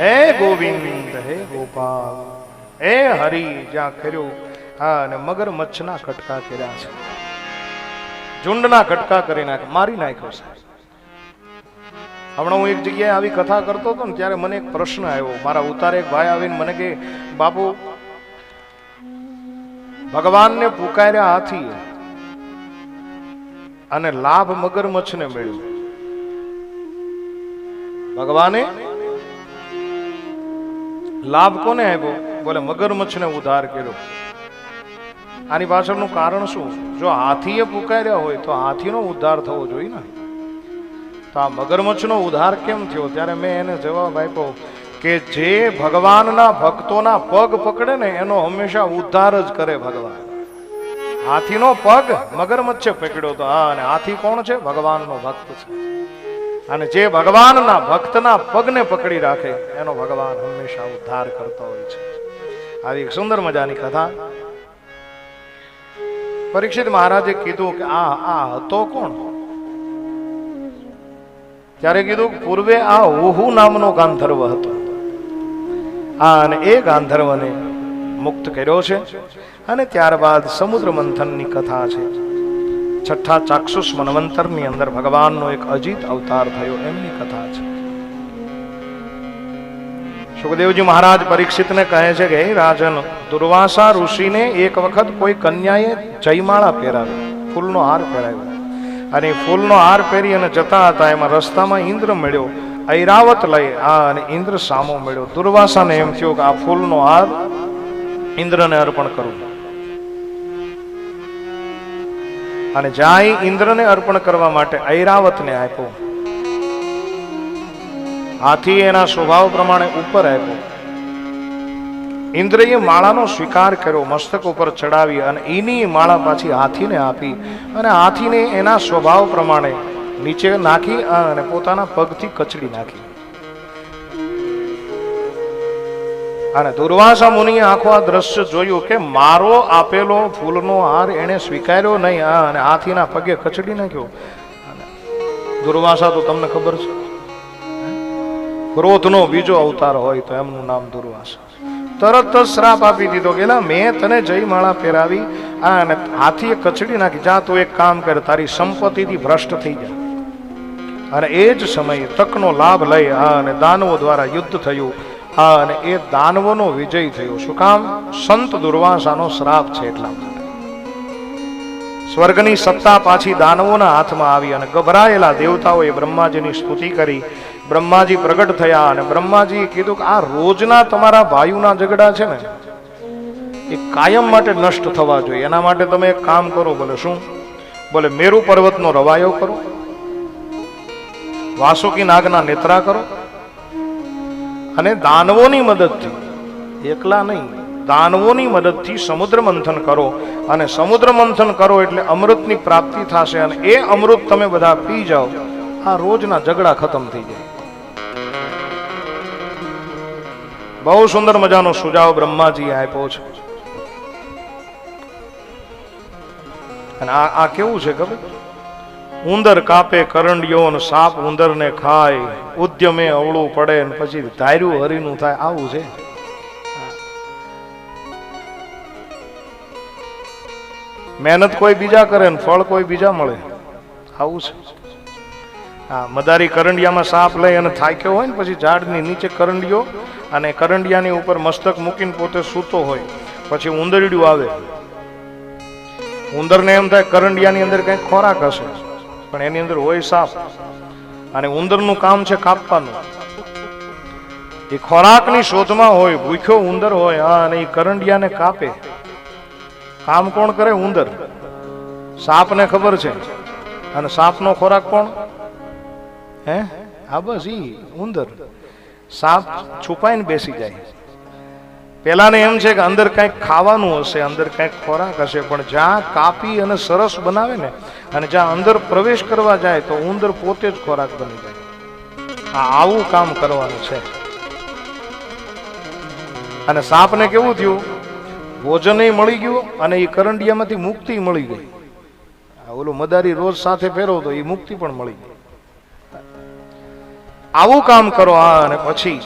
હે ગોવિંદ, હે ગોપાલ, હે હરિ, જ્યાં કર્યું હા અને મગર મચ્છના કટકા કર્યા છે. ઝુંડના કટકા કરી નાખ મારી નાખ્યો છે. હમણાં હું એક જગ્યાએ આવી કથા કરતો હતો ને, ત્યારે મને એક પ્રશ્ન આવ્યો. મારા ઉતારે એક ભાઈ આવીને મને કે, બાપુ, ભગવાનને પુકાર્યા હાથી અને લાભ મગરમચ્છને મળ્યો ભગવાને લાભ કોને આપ્યો? બોલે, મગરમચ્છને ઉદ્ધાર કર્યો. આની પાછળનું કારણ શું? જો હાથીએ પુકાર્યા હોય તો હાથીનો ઉદ્ધાર થવો જોઈએ ને. તો આ મગરમચ્છનો ઉદ્ધાર કેમ થયો? ત્યારે મેં એને જવાબ આપ્યો કે જે ભગવાનના ભક્તોના પગ પકડે ને, એનો હંમેશા ઉદ્ધાર જ કરે ભગવાન. હાથીનો પગ મગરમચ્છે પકડ્યો તો, હા, અને હાથી કોણ છે? ભગવાનનો ભક્ત છે. અને જે ભગવાનના ભક્તના પગને પકડી રાખે, એનો ભગવાન હંમેશા ઉદ્ધાર કરતો હોય છે. આવી એક સુંદર મજાની કથા. પરીક્ષિત મહારાજે કીધું કે આ આ હતો કોણ? ત્યારે કીધું પૂર્વે આ ઓહુ નામનો ગાંધર્વ હતો. આ અને એ ગાંધર્વને મુક્ત કર્યો છે. અને ત્યારબાદ સમુદ્ર મંથનની કથા છે. છઠ્ઠા ચાક્ષુષ મનવંતરની અંદર ભગવાનનો એક અજીત અવતાર થયો, એમની કથા છે. સુખદેવજી મહારાજ પરીક્ષિતને કહે છે કે રાજન, દુર્વાસા ઋષિને એક વખત કોઈ કન્યાએ જયમાળા પહેરાવી ફૂલનો હાર પહેરાવ્યો. અને ફૂલનો હાર પહેરી અને જતા હતા, એમાં રસ્તામાં ઇન્દ્ર મળ્યો, ઐરાવત લઈ આ અને ઇન્દ્ર સામો મળ્યો. દુર્વાસાને એમ થયું કે આ ફૂલનો હાર ઇન્દ્રને અર્પણ કરું. અને જાય ઇન્દ્રને અર્પણ કરવા માટે ઐરાવતને આપ્યો. હાથી એના સ્વભાવ પ્રમાણે ઉપર આપ્યો. ઇન્દ્રએ માળાનો સ્વીકાર કર્યો, મસ્તક ઉપર ચડાવી અને એની માળા પાછી હાથીને આપી અને હાથીને એના સ્વભાવ પ્રમાણે નીચે નાખી અને પોતાના પગથી કચડી નાખી. અને દુર્વાસા મુનિએ આખો આ દ્રશ્ય જોયું કે મારો આપેલો ફૂલનો હાર એણે સ્વીકાર્યો નહીં. આ અને હાથીના પગે કચડી નાખ્યો. દુર્વાસા તો તમને ખબર છે. ક્રોધનો બીજો અવતાર હોય તો એમનું નામ દુર્વાસા. તરત જ શ્રાપ આપી દીધો. કે મેં તને જયમાળા પહેરાવી. આ અને હાથીએ કચડી નાખી. જા, તું એક કામ કર, તારી સંપત્તિથી ભ્રષ્ટ થઈ જાય અને એ જ સમયે તકનો લાભ લઈ આ અને દાનવો દ્વારા યુદ્ધ થયું. આ અને એ દાનવોનો વિજય થયો. શું કામ? સંત દુર્વાસાનો શ્રાપ છે એટલા માટે. સ્વર્ગની સત્તા પાછી દાનવોના હાથમાં આવી અને ગભરાયેલા દેવતાઓએ બ્રહ્માજીની સ્તુતિ કરી. બ્રહ્માજી પ્રગટ થયા અને બ્રહ્માજીએ કીધું કે આ રોજના તમારા ભાઈઓના ઝઘડા છે ને, એ કાયમ માટે નષ્ટ થવા જોઈએ. એના માટે તમે એક કામ કરો, બોલે શું? બોલે મેરુ પર્વતનો રવાયો કરો. વાસુકી નાગના નેત્રા કરો. અને દાનવોની મદદથી. એકલા નહીં, દાનવોની મદદથી સમુદ્ર મંથન કરો. અને સમુદ્ર મંથન કરો એટલે અમૃતની પ્રાપ્તિ થશે અને એ અમૃત તમે બધા પી જાઓ. આ રોજના ઝઘડા ખતમ થઈ જાય. બહુ સુંદર મજાનો સુજાવ બ્રહ્માજીએ આપ્યો છે. અને આ આ કેવું છે ખબર? ઉંદર કાપે કરંડિયો ને સાપ ઉંદરને ખાય. ઉદ્યમે અવળું પડે ને પછી ધાર્યું હરીનું થાય. આવું છે. મહેનત કોઈ બીજા કરે ને ફળ કોઈ બીજા મળે. આવું છે. હા, મદારી કરંડિયામાં સાપ લઈ અને થાક્યો હોય ને પછી ઝાડની નીચે કરંડિયો અને કરંડિયાની ઉપર મસ્તક મૂકીને પોતે સૂતો હોય. પછી ઉંદરડ્યું આવે. ઉંદરને એમ થાય કરંડિયાની અંદર કંઈક ખોરાક હશે. પણ એની અંદર હોય સાપ. અને ઉંદરનું કામ છે કાપવાનું. એ ખોરાકની શોધમાં હોય, ભૂખ્યો ઉંદર હોય, હા, અને એ કરંડિયાને કાપે. કામ કોણ કરે? ઉંદર. સાપને ખબર છે. અને સાપનો ખોરાક કોણ? હે? હા, બસ ઈ, ઉંદર. સાપ છુપાઈને બેસી જાય. પેલાને એમ છે કે અંદર કંઈક ખાવાનું હશે, અંદર કંઈક ખોરાક હશે, પણ જ્યાં કાપી અને સરસ બનાવે ને, અને જ્યાં અંદર પ્રવેશ કરવા જાય તો ઉંદર પોતે જ ખોરાક બની જાય. આ આવું કામ કરવાનું છે. અને સાપને કેવું થયું? ભોજન મળી ગયું અને એ કરંડિયામાંથી મુક્તિ મળી ગઈ. ઓલું મદારી રોજ સાથે ફેરવતો એ મુક્તિ પણ મળી ગઈ. આવું કામ કરો આ અને પછી.